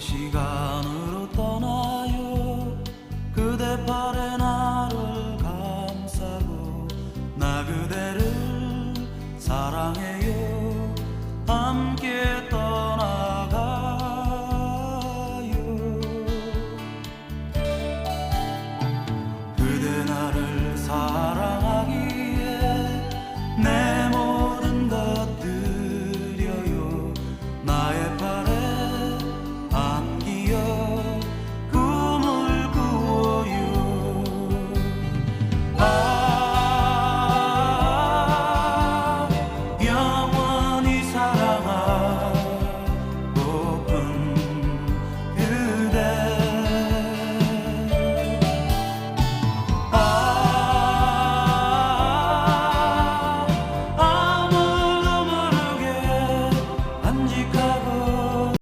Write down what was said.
시간으로 떠나요. 그대 팔에 나를 감싸고 나 그대를 사랑해요. 함께 떠